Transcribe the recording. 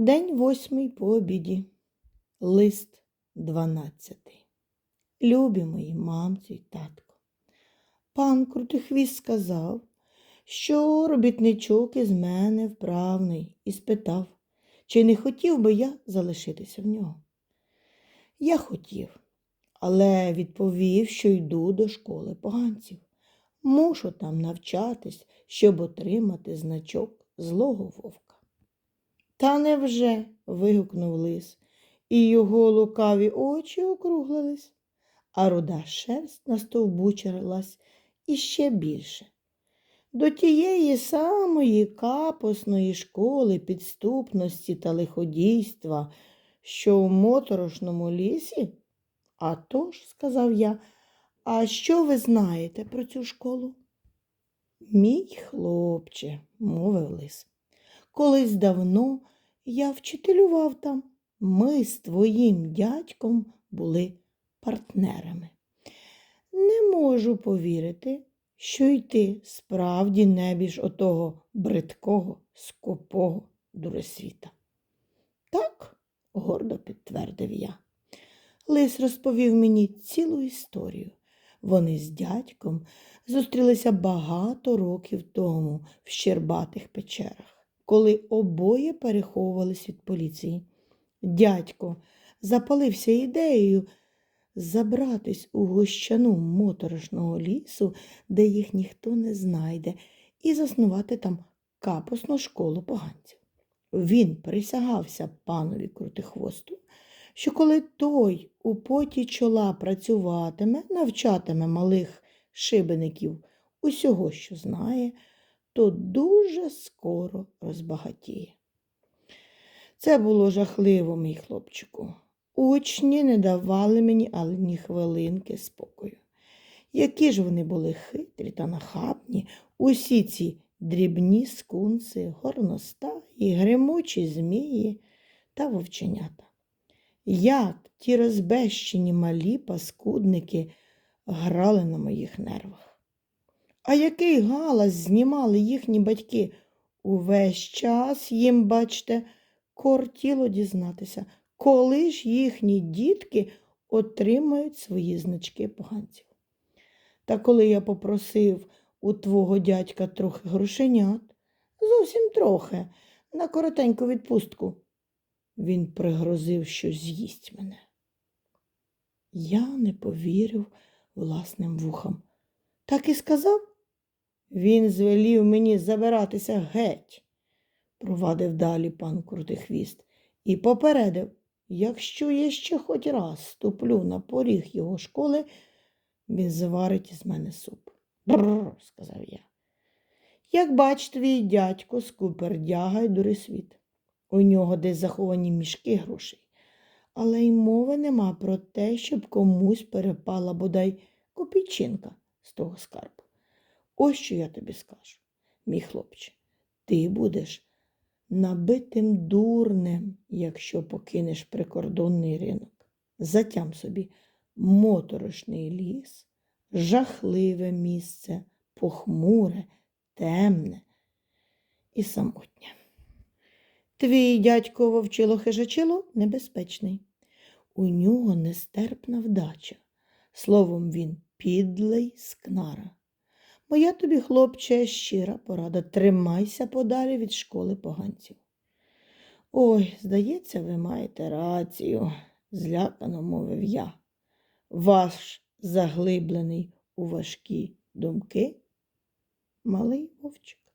День восьмий по обіді. Лист дванадцятий. Любі мої мамцю й татко. Пан Крутихвіст сказав, що робітничок із мене вправний, і спитав, чи не хотів би я залишитися в нього. Я хотів, але відповів, що йду до школи поганців. Мушу там навчатись, щоб отримати значок злого вовка. Та невже? вигукнув лис, і його лукаві очі округлились, а руда шерсть настовбучилась іще більше. До тієї самої капосної школи підступності та лиходійства, що у моторошному лісі? А тож, сказав я, а що ви знаєте про цю школу? Мій хлопче, мовив лис. Колись давно я вчителював там. Ми з твоїм дядьком були партнерами. Не можу повірити, що й ти справді небіж отого бридкого, скупого дуресвіта. Так, гордо підтвердив я. Лис розповів мені цілу історію. Вони з дядьком зустрілися багато років тому в Щербатих печерах, коли обоє переховувались від поліції. Дядько запалився ідеєю забратись у гущану моторошного лісу, де їх ніхто не знайде, і заснувати там капосну школу поганців. Він присягався панові Крутихвосту, що коли той у поті чола працюватиме, навчатиме малих шибеників усього, що знає, то дуже скоро розбагатіє. Це було жахливо, мій хлопчику. Учні не давали мені але ні хвилинки спокою. Які ж вони були хитрі та нахабні, усі ці дрібні скунси, горностаї, гримучі змії та вовченята. Як ті розбещені малі паскудники грали на моїх нервах. А який галас знімали їхні батьки? Увесь час їм, бачте, кортіло дізнатися, коли ж їхні дітки отримають свої значки поганців. Та коли я попросив у твого дядька трохи грошенят, зовсім трохи, на коротеньку відпустку, він пригрозив, що з'їсть мене. Я не повірив власним вухам. Так і сказав. Він звелів мені забиратися геть, провадив далі пан Крутихвіст, і попередив, якщо я ще хоч раз ступлю на поріг його школи, він зварить із мене суп. Бррр, сказав я. Як бач, твій дядько скупердяга й дурисвіт. У нього десь заховані мішки грошей. Але й мови нема про те, щоб комусь перепала бодай копійчинка з того скарбу. Ось що я тобі скажу, мій хлопче, ти будеш набитим дурнем, якщо покинеш прикордонний ринок. Затям собі моторошний ліс, жахливе місце, похмуре, темне і самотнє. Твій дядько вовчило хижачило небезпечний. У нього нестерпна вдача. Словом, він підлий скнара. Моя тобі, хлопче, щира порада, тримайся подалі від школи поганців. Ой, здається, ви маєте рацію, злякано мовив я. Ваш заглиблений у важкі думки, малий вовчик.